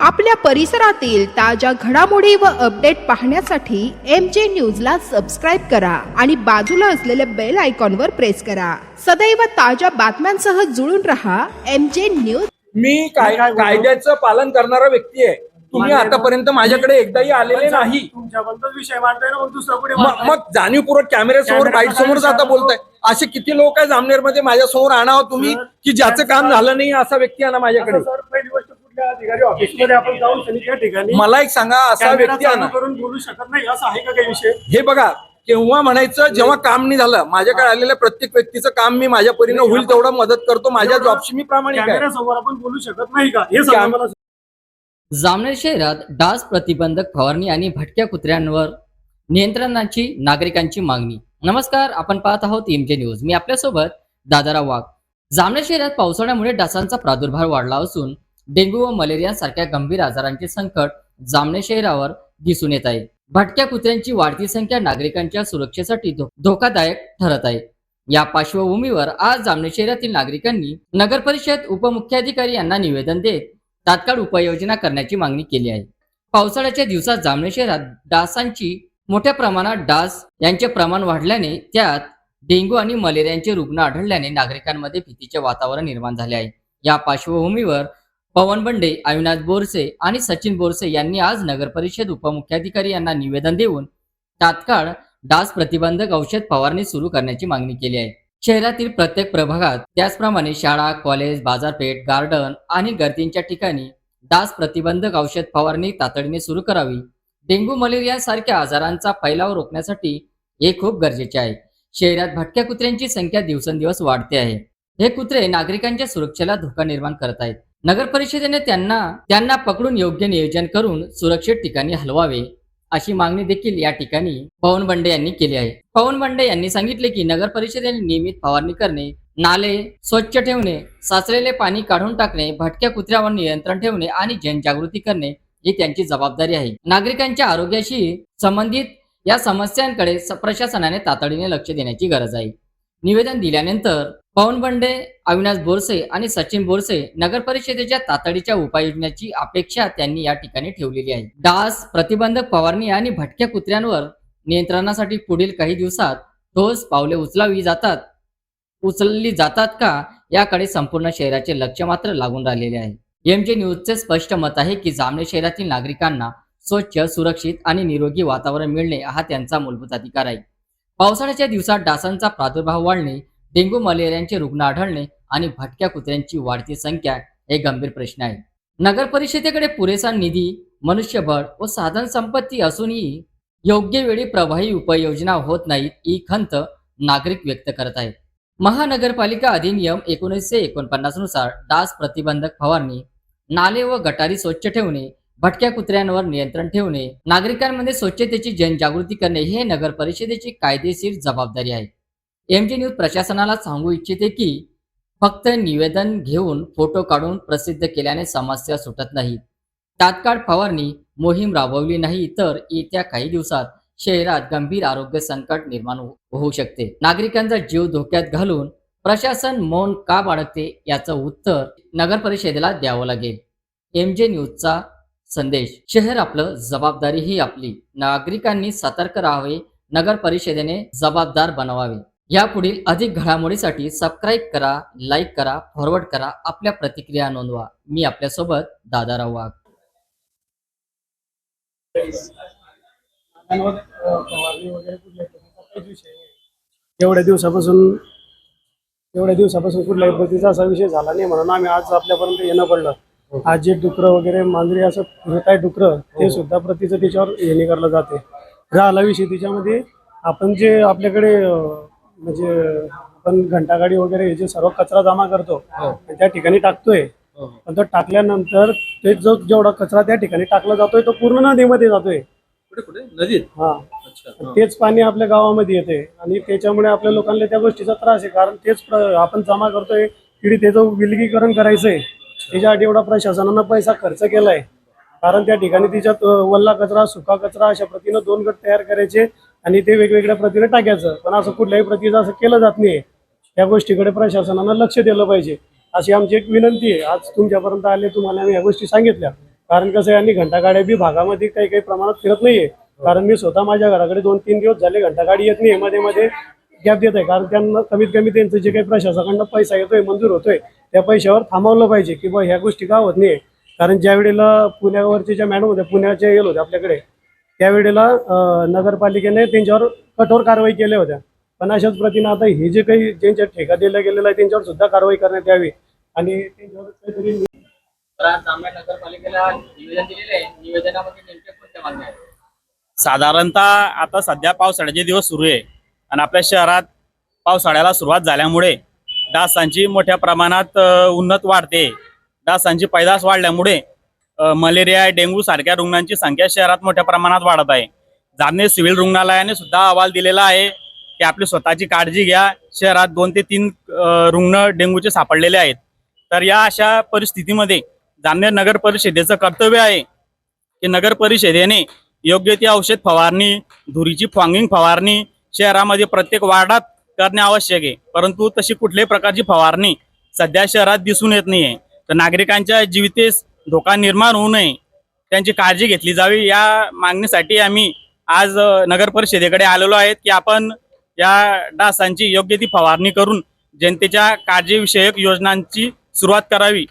आपल्या परिसरातील ताज्या घडामोडी व अपडेट पाहण्यासाठी एम जे न्यूजला सबस्क्राईब करा आणि बाजूला असलेल्या बेल आयकॉनवर प्रेस करा. सदैव ताज्या बातम्यांसह जुळून रहा एम जे न्यूज मी काय कायद्याचं पालन करणारा व्यक्ती आहे. तुम्ही आतापर्यंत माझ्याकडे एकदाही आलेले नाही. तुमच्याबद्दल विषय मांडताय ना मग दुसरा कुठे मग मांडताय? मग जाणीवपूर्वक कॅमेऱ्यासमोर कॅमेरा बाईट समोर जाता समोर बोलताय. असे किती लोक आहे जामनेरमध्ये माझ्यासमोर आणावं तुम्ही सर, की ज्याचं काम झालं नाही असा व्यक्ती आणा माझ्याकडे. आता सर पहिली गोष्ट कुठल्या अधिकारी ऑफिसमध्ये आपण जाऊन त्यांनी त्या ठिकाणी मला एक सांगा असा कॅमेरा व्यक्ती चालू आणा. करून बोलू शकत नाही असं आहे का काही विषय? हे बघा केव्हा म्हणायचं जेव्हा काम नाही झालं माझ्याकडे आलेल्या प्रत्येक व्यक्तीचं काम मी माझ्या परीनं होईल तेवढं मदत करतो माझ्या जॉबशी मी प्रामाणिक आहे. कॅमेरा समोर आपण बोलू शकत नाही का? हे सांगा मला जामनेर शहरात डास प्रतिबंधक फवारणी आणि भटक्या कुत्र्यांवर नियंत्रणाची नागरिकांची मागणी. नमस्कार आपण पाहत आहोत एमजे न्यूज मी आपल्यासोबत दादाराव वाघ. जामनेर शहरात पावसाळ्यामुळे डासांचा प्रादुर्भाव वाढला असून डेंग्यू व मलेरिया सारख्या गंभीर आजारांचे संकट जामनेर शहरावर दिसून येत आहे. भटक्या कुत्र्यांची वाढती संख्या नागरिकांच्या सुरक्षेसाठी धो- धोकादायक ठरत आहे. या पार्श्वभूमीवर आज जामनेर शहरातील नागरिकांनी नगर परिषद उपमुख्याधिकारी यांना निवेदन देत तात्काळ उपाययोजना करण्याची मागणी केली आहे. पावसाळ्याच्या दिवसात जामणे शहरात डासांची मोठ्या प्रमाणात डास यांचे प्रमाण वाढल्याने त्यात डेंग्यू आणि मलेरियाचे रुग्ण आढळल्याने नागरिकांमध्ये भीतीचे वातावरण निर्माण झाले आहे. या पार्श्वभूमीवर पवन बंडे अविनाश बोरसे आणि सचिन बोरसे यांनी आज नगर परिषद उपमुख्याधिकारी यांना निवेदन देऊन तात्काळ डास प्रतिबंधक औषध फवारणी सुरू करण्याची मागणी केली आहे. शहरातील प्रत्येक प्रभागात त्याचप्रमाणे शाळा कॉलेज बाजारपेठ गार्डन आणि गर्दींच्या ठिकाणी डास प्रतिबंधक औषध फवारणी तातडीने सुरू करावी. डेंग्यू मलेरिया सारख्या आजारांचा फैलाव रोखण्यासाठी हे खूप गरजेचे आहे. शहरात भटक्या कुत्र्यांची संख्या दिवसेंदिवस वाढते आहे. हे कुत्रे नागरिकांच्या सुरक्षेला धोका निर्माण करत आहेत. नगर परिषदेने त्यांना त्यांना पकडून योग्य नियोजन करून सुरक्षित ठिकाणी हलवावे. अशी मागणी देखील या ठिकाणी पवन बंडे यांनी केली आहे. पवन बंडे यांनी सांगितले की नगर परिषदेने नियमित फवारणी करणे नाले स्वच्छ ठेवणे साचलेले पाणी काढून टाकणे भटक्या कुत्र्यावर नियंत्रण ठेवणे आणि जनजागृती करणे ही त्यांची जबाबदारी आहे. नागरिकांच्या आरोग्याशी संबंधित या समस्यांकडे प्रशासनाने तातडीने लक्ष देण्याची गरज आहे. निवेदन दिल्यानंतर पवन बंडे अविनाश बोरसे आणि सचिन बोरसे नगर परिषदेच्या तातडीच्या उपाययोजनाची अपेक्षा त्यांनी या ठिकाणी ठेवलेली आहे. डास प्रतिबंधक फवारणी आणि भटक्या कुत्र्यांवर नियंत्रणासाठी पुढील काही दिवसात ठोस पावले उचलावी जातात उचलली जातात का याकडे संपूर्ण शहराचे लक्ष मात्र लागून राहिलेले आहे. एमजे न्यूजचे स्पष्ट मत आहे की जामने शहरातील नागरिकांना स्वच्छ सुरक्षित आणि निरोगी वातावरण मिळणे हा त्यांचा मूलभूत अधिकार आहे. पावसाळ्याच्या दिवसात डासांचा प्रादुर्भाव वाढणे डेंग्यू मलेरियाचे रुग्ण आढळणे आणि भटक्या कुत्र्यांची वाढती संख्या हे गंभीर प्रश्न आहे नगर परिषदेकडे पुरेसा निधी मनुष्यबळ व साधन संपत्ती असूनही योग्य वेळी प्रभावी उपाययोजना होत नाहीत ही खंत नागरिक व्यक्त करत आहेत. महानगरपालिका अधिनियम एकोणीसशे एकोणपन्नासनुसार डास प्रतिबंधक फवारणी नाले व गटारी स्वच्छ ठेवणे भटक्या कुत्र्यांवर नियंत्रण ठेवणे नागरिकांमध्ये स्वच्छतेची जनजागृती करणे हे नगर परिषदेची कायदेशीर जबाबदारी आहे. एमजी न्यूज प्रशासनाला सांगू इच्छिते की फक्त निवेदन घेऊन फोटो काढून प्रसिद्ध केल्याने समस्या सुटत नाही. तात्काळ फवारणी मोहीम राबवली नाही तर येत्या काही दिवसात शहरात गंभीर आरोग्य संकट निर्माण होऊ शकते. नागरिकांचा जीव धोक्यात घालून प्रशासन मौन का बाळगते याचं उत्तर नगर परिषदेला द्यावं लागेल. एम जे न्यूजचा संदेश. शहर आपलं जबाबदारी ही आपली. नागरिकांनी सतर्क राहावे नगर परिषदेने जबाबदार बनवावे. यापुढील अधिक घडामोडीसाठी सबस्क्राईब करा लाईक करा फॉरवर्ड करा आपल्या प्रतिक्रिया नोंदवा. मी आपल्यासोबत दादाराव वाघ एवढ्या दिवसापासून एवढ्या दिवसापासून कुठल्याही प्रतीचा असा विषय झाला नाही म्हणून आम्ही आज आपल्यापर्यंत येणं पडलं. आज जे डुकरं वगैरे मांजरी असं फिरत आहे डुकरं ते सुद्धा प्रतीचं त्याच्यावर हे करलं जाते. राहिला विषय त्याच्यामध्ये आपण जे आपल्याकडे म्हणजे आपण घंटागाडी वगैरे हे जे सर्व कचरा जमा करतो त्या ठिकाणी टाकतोय. पण तो टाकल्यानंतर ते जो जेवढा कचरा त्या ठिकाणी टाकला जातोय तो पूर्ण नदीमध्ये जातोय. कुठे कुठे? नदीत? हा. तेच पाणी आपल्या गावामध्ये येते. आणि त्याच्यामुळे आपल्या लोकांना त्या गोष्टीचा त्रास आहे कारण तेच आपण जमा करतोय तिथे त्याचं विलगीकरण करायचंय. त्याच्यासाठी एवढा प्रशासनानं पैसा खर्च केलाय. कारण त्या ठिकाणी तिच्यात वल्ला कचरा सुका कचरा अशा प्रतीनं दोन गट तयार करायचे आणि ते वेगवेगळ्या प्रतीने टाकायचं. पण असं कुठल्याही प्रतीचं असं केलं जात नाही. या गोष्टीकडे प्रशासनानं लक्ष दिलं पाहिजे. अशी आमची एक विनंती आहे. आज तुमच्यापर्यंत आले तुम्हाला आम्ही या गोष्टी सांगितल्या. कारण कसं आहे आणि घंटागाड्या बी भागामध्ये काही काही प्रमाणात फिरत नाहीये. कारण मी स्वतः माझ्या घराकडे दोन तीन दिवस झाले घंटागाडी येत नाही. मध्ये मध्ये गॅप देत आहे. कारण त्यांना कमीत कमी त्यांचं जे काही प्रशासनाकडनं पैसा येतोय मंजूर होतोय त्या पैशावर थांबवलं पाहिजे की बा ह्या गोष्टी का होत नाही कारण ज्या वेळेला पुण्यावरच्या ज्या मॅडम होत्या पुण्याच्या येल होत्या आपल्याकडे त्यावेळेला नगरपालिकेने त्यांच्यावर कठोर कारवाई केल्या होत्या. पण अशाच प्रतीनं आता हे जे काही ज्यांच्या ठेका दिला गेलेला आहे त्यांच्यावर सुद्धा कारवाई करण्यात यावी आणि त्यांच्यावर काहीतरी तर आज जामनेर नगरपालिकेला निवेदन दिलेलं आहे. निवेदनामध्ये नेमक्या कोणत्या मागण्या आहेत? साधारणतः आता सध्या पावसाळ्याचे दिवस सुरू आहे आणि आपल्या शहरात पावसाळ्याला सुरुवात झाल्यामुळे डासांची मोठ्या प्रमाणात उन्नत वाढते. डासांची पैदास वाढल्यामुळे मलेरिया डेंग्यू सारख्या रुग्णांची संख्या शहरात मोठ्या प्रमाणात वाढत आहे. जामनेर सिव्हिल रुग्णालयाने सुद्धा अहवाल दिलेला आहे की आपली स्वतःची काळजी घ्या. शहरात दोन ते तीन रुग्ण डेंग्यूचे सापडलेले आहेत. तर या अशा परिस्थितीमध्ये जामनेर नगर परिषदेचं कर्तव्य आहे की नगर परिषदेने योग्य ती औषध फवारणी धुरीची फॉंगिंग फवारणी शहरामध्ये प्रत्येक वार्डात करणे आवश्यक आहे. परंतु तशी कुठल्याही प्रकारची फवारणी सध्या शहरात दिसून येत नाहीये. तर नागरिकांच्या जीवितेस धोका निर्माण होऊ नये. त्यांची काळजी घेतली जावी. या मागणीसाठी आम्ही आज नगरपरिषदेकडे नगर परिषदेकडे आलेलो आहेत की आपण या डासांची योग्य ती फवारणी करून जनतेच्या काळजीविषयक योजनांची सुरुवात करावी.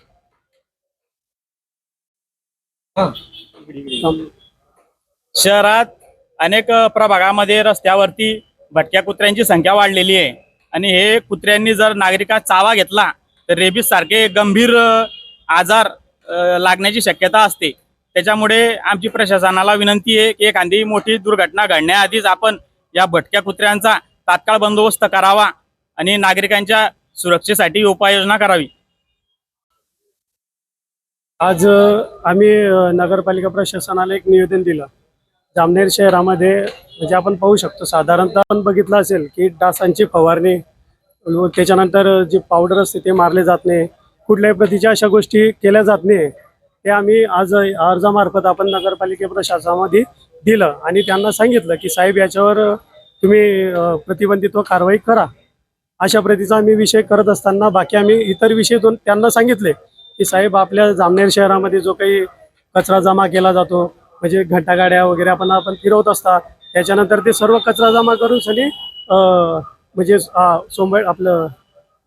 शहरात अनेक प्रभागामध्ये रस्त्यावरती भटक्या कुत्र्यांची संख्या वाढलेली आहे. आणि हे कुत्र्यांनी जर नागरिकात चावा घेतला तर रेबीज सारखे गंभीर आजार लागण्याची शक्यता असते. त्याच्यामुळे आमची प्रशासनाला विनंती आहे की एखादी मोठी दुर्घटना घडण्याआधीच आपण या भटक्या कुत्र्यांचा तात्काळ बंदोबस्त करावा आणि नागरिकांच्या सुरक्षेसाठी उपाययोजना करावी. आज आम्ही नगरपालिका प्रशासनाला एक निवेदन दिलं. जामनेर शहरामध्ये म्हणजे आपण पाहू शकतो साधारणतः आपण बघितलं असेल की डासांची फवारणी त्याच्यानंतर जे पावडर असते ते मारले जात नाही. कुठल्याही प्रतीच्या अशा गोष्टी केल्या जात नाही. ते आम्ही आज अर्जामार्फत आपण नगरपालिके प्रशासनामध्ये दिलं आणि त्यांना सांगितलं की साहेब याच्यावर तुम्ही प्रतिबंधित्व कारवाई करा. अशा प्रतीचा आम्ही विषय करत असताना बाकी आम्ही इतर विषय त्यांना सांगितले की साहेब आपल्या जामनेर शहरामध्ये जो काही कचरा जमा केला जातो म्हणजे घंटागाड्या वगैरे आपण आपण फिरवत असतात. त्याच्यानंतर ते सर्व कचरा जमा करून सनी म्हणजे सोमवार आपलं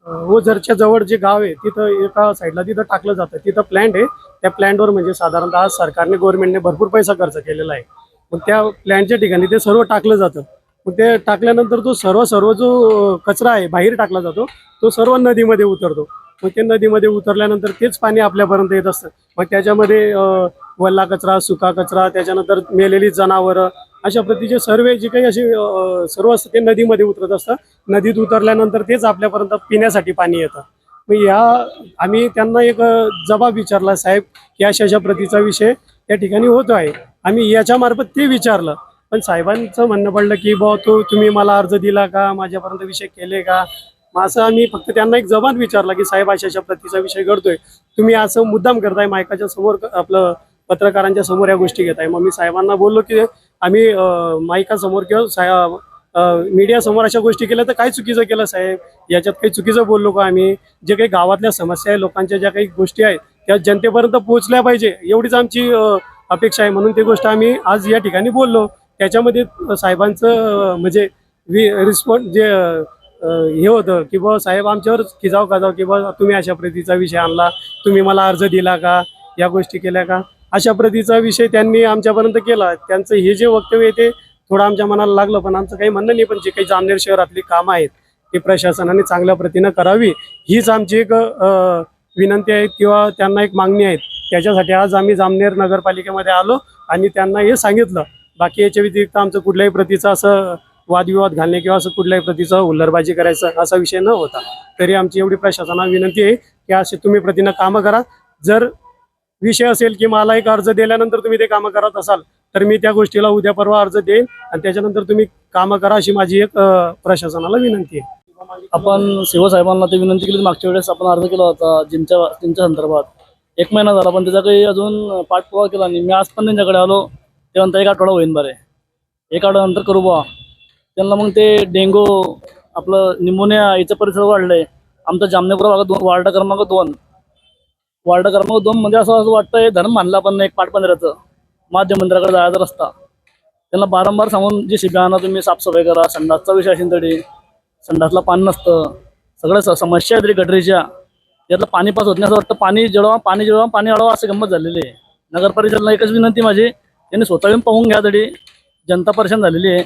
ओझरच्या जवळ जे गाव आहे तिथं एका साईडला तिथं टाकलं जातं. तिथं प्लॅन्ट आहे. त्या प्लॅन्टवर म्हणजे साधारणतः आज सरकारने गव्हर्नमेंटने भरपूर पैसा खर्च केलेला आहे. मग त्या प्लॅन्टच्या ठिकाणी ते सर्व टाकलं जातं. मग ते टाकल्यानंतर तो सर्व सर्व जो कचरा आहे बाहेर टाकला जातो तो सर्व नदीमध्ये उतरतो. मग ते नदीमध्ये उतरल्यानंतर तेच पाणी आपल्यापर्यंत येत असतं. मग त्याच्यामध्ये वल्ला कचरा सुका कचरा त्याच्यानंतर मेलेली जनावरं अशा प्रतीचे सर्व जे काही असे सर्व असतं ते नदीमध्ये उतरत असतं. नदीत उतरल्यानंतर तेच आपल्यापर्यंत पिण्यासाठी पाणी येतं. मग या आम्ही त्यांना एक जबाब विचारला साहेब की अशा अशा प्रतीचा विषय या ठिकाणी होतो आहे. आम्ही याच्यामार्फत ते विचारलं. पण साहेबांचं म्हणणं पडलं की बुवा तो तुम्ही मला अर्ज दिला का? माझ्यापर्यंत विषय केले का? मग असं आम्ही फक्त त्यांना एक जबाब विचारला की साहेब अशा अशा प्रतीचा विषय घडतोय. तुम्ही असं मुद्दाम करताय मायकाच्या समोर आपलं पत्रकारांच्या समोर या गोष्टी घेत आहे. मग मी साहेबांना बोललो की आम्ही माईकासमोर मायकासमोर किंवा साहेब मीडियासमोर अशा गोष्टी केल्या तर काय चुकीचं केलं साहेब? याच्यात काही चुकीचं बोललो का आम्ही? जे काही गावातल्या समस्या आहे लोकांच्या ज्या काही गोष्टी आहेत त्या जनतेपर्यंत पोहोचल्या पाहिजे एवढीच आमची अपेक्षा आहे. म्हणून ती गोष्ट आम्ही आज या ठिकाणी बोललो. त्याच्यामध्ये साहेबांचं म्हणजे म्हणजे रिस्पॉन्स जे हे होतं की बुवा साहेब आमच्यावर खिजाव खाजाव की बुवा तुम्ही अशा प्रतीचा विषय आणला तुम्ही मला अर्ज दिला का? या गोष्टी केल्या का? अशा प्रतीचा विषय त्यांनी आमच्यापर्यंत केला. त्यांचं हे जे वक्तव्य आहे ते थोडं आमच्या मनाला लागलं पण आमचं काही म्हणणं नाही पण जे काही जामनेर शहरातली कामं आहेत ते प्रशासनाने चांगल्या प्रतीनं करावी. हीच आमची एक विनंती आहे किंवा त्यांना एक मागणी आहे. त्याच्यासाठी आज आम्ही जामनेर नगरपालिकेमध्ये आलो आणि त्यांना हे सांगितलं. बाकी याच्या व्यतिरिक्त आमचं कुठल्याही प्रतीचं असं वादविवाद घालणे किंवा असं कुठल्याही प्रतीचं हुल्लरबाजी करायचं असा विषय न होता. तरी आमची एवढी प्रशासनाला विनंती आहे की असे तुम्ही प्रतीनं कामं करा. जर विषय असेल की मला एक अर्ज दिल्यानंतर तुम्ही ते कामं करत असाल तर मी त्या गोष्टीला उद्या परवा अर्ज देईन आणि त्याच्यानंतर तुम्ही कामं करा अशी माझी एक प्रशासनाला विनंती आहे. आपण शिवसाहेबांना ते विनंती केली. मागच्या वेळेस आपण अर्ज केला होता जिमच्या जिमच्या संदर्भात. एक महिना झाला पण त्याचा काही अजून पाठपुरावा केला नाही. मी आज पण त्यांच्याकडे आलो. ते म्हणता एक आठवडा होईन बरे. एक आठवड्यानंतर करू बुवा. त्यांना मग ते डेंगू आपलं निमोनिया याचं परिसर वाढलंय. आमचा जामनेपुरा भागात दोन वार्ड क्रमांक दोन. वार्ड क्रमांक दोन म्हणजे असं असं वाटतंय धर्म मानला पण नाही एक पाटबंधाऱ्याचं माध्य मंदिराकडे जायचा रस्ता. त्यांना बारंबार सांगून जे शिबी तुम्ही साफसफाई करा संडासचा विषय असेल तरी. संडासला पाणी नसतं. सगळ्या समस्या आहेत तरी गटरीच्या. यातलं पाणी पास होत नाही असं वाटतं पाणी जळवा पाणी जळवा पाणी अडवा असं गंमत झालेली आहे. नगर परिषदला एकच विनंती माझी त्यांनी स्वतः येऊन पाहून घ्या तरी. जनता परेशान झालेली आहे.